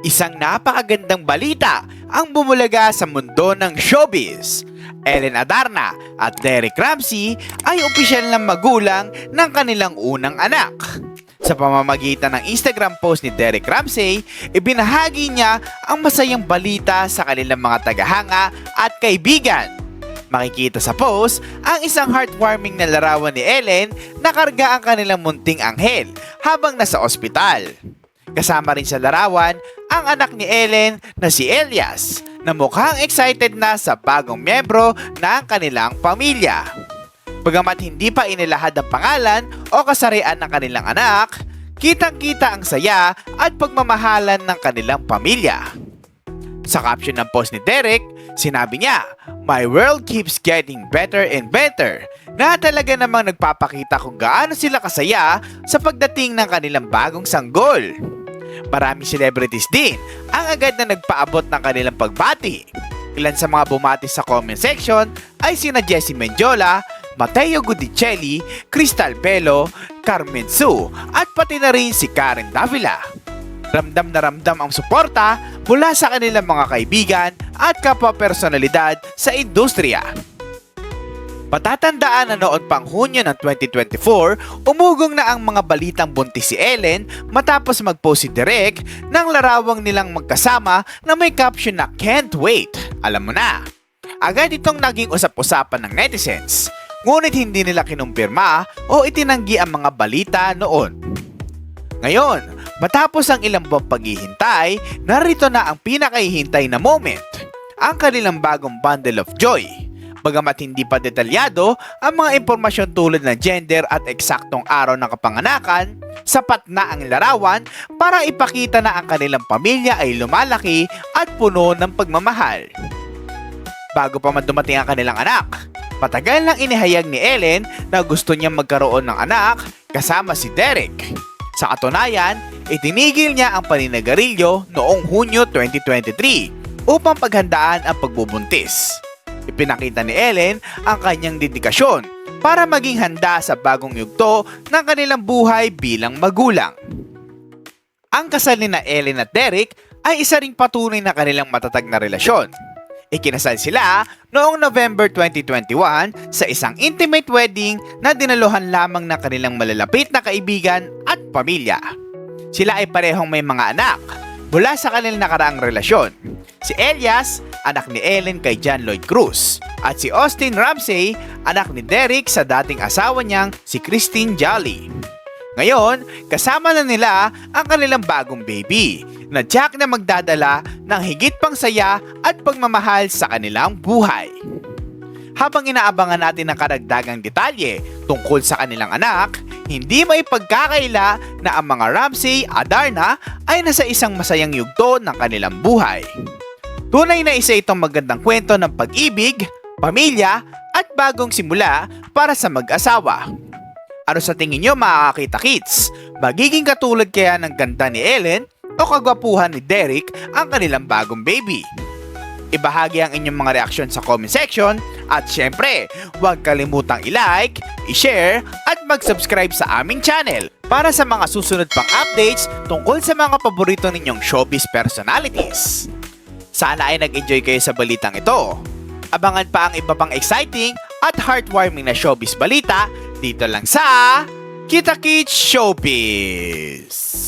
Isang napakagandang balita ang bumulaga sa mundo ng showbiz. Ellen Adarna at Derek Ramsey ay opisyal na magulang ng kanilang unang anak. Sa pamamagitan ng Instagram post ni Derek Ramsey, ibinahagi niya ang masayang balita sa kanilang mga tagahanga at kaibigan. Makikita sa post ang isang heartwarming na larawan ni Ellen na karga ang kanilang munting anghel habang nasa ospital. Kasama rin sa larawan ang anak ni Ellen na si Elias na mukhang excited na sa bagong miyembro ng kanilang pamilya. Bagamat hindi pa inilahad ang pangalan o kasarian ng kanilang anak, kitang-kita ang saya at pagmamahalan ng kanilang pamilya. Sa caption ng post ni Derek, sinabi niya, My world keeps getting better and better na talaga namang nagpapakita kung gaano sila kasaya sa pagdating ng kanilang bagong sanggol. Maraming celebrities din ang agad na nagpaabot ng kanilang pagbati. Ilan sa mga bumati sa comment section ay sina Jessie Mendiola, Matteo Gudicelli, Crystal Belo, Carmen Su at pati na rin si Karen Davila. Ramdam na ramdam ang suporta mula sa kanilang mga kaibigan at kapwa-personalidad sa industriya. Patatandaan na noon pang Hunyo ng 2024, umugong na ang mga balitang buntis si Ellen matapos mag-post si Derek ng larawang nilang magkasama na may caption na Can't Wait. Alam mo na. Agad itong naging usap-usapan ng netizens. Ngunit hindi nila kinumpirma o itinanggi ang mga balita noon. Ngayon, matapos ang ilang buwang paghihintay, narito na ang pinakahihintay na moment. Ang kanilang bagong bundle of joy. Bagamat hindi pa detalyado ang mga impormasyon tulad ng gender at eksaktong araw ng kapanganakan, sapat na ang larawan para ipakita na ang kanilang pamilya ay lumalaki at puno ng pagmamahal. Bago pa man dumating ang kanilang anak, matagal nang inihayag ni Ellen na gusto niyang magkaroon ng anak kasama si Derek. Sa katunayan, itinigil niya ang paninagarilyo noong Hunyo 2023 upang paghandaan ang pagbubuntis. Ipinakita ni Ellen ang kanyang dedikasyon para maging handa sa bagong yugto ng kanilang buhay bilang magulang. Ang kasal ni na Ellen at Derek ay isa ring patunay na kanilang matatag na relasyon. Ikinasal sila noong November 2021 sa isang intimate wedding na dinaluhan lamang ng kanilang malalapit na kaibigan at pamilya. Sila ay parehong may mga anak mula sa kanilang nakaraang relasyon. Si Elias, anak ni Ellen kay John Lloyd Cruz. At si Austin Ramsey, anak ni Derek sa dating asawa niyang si Christine Jolly. Ngayon, kasama na nila ang kanilang bagong baby na Jack na magdadala ng higit pang saya at pagmamahal sa kanilang buhay. Habang inaabangan natin ang karagdagang detalye tungkol sa kanilang anak, hindi may pagkakaila na ang mga Ramsey Adarna ay nasa isang masayang yugto ng kanilang buhay. Tunay na isa itong magandang kwento ng pag-ibig, pamilya at bagong simula para sa mag-asawa. Ano sa tingin nyo mga kakita kids? Magiging katulad kaya ng ganda ni Ellen o kagwapuhan ni Derek ang kanilang bagong baby? Ibahagi ang inyong mga reaksyon sa comment section at syempre, huwag kalimutang i-like, i-share at mag-subscribe sa aming channel para sa mga susunod pang updates tungkol sa mga paborito ninyong showbiz personalities. Sana ay nag-enjoy kayo sa balitang ito. Abangan pa ang iba pang exciting at heartwarming na showbiz balita dito lang sa Kita Kids Showbiz.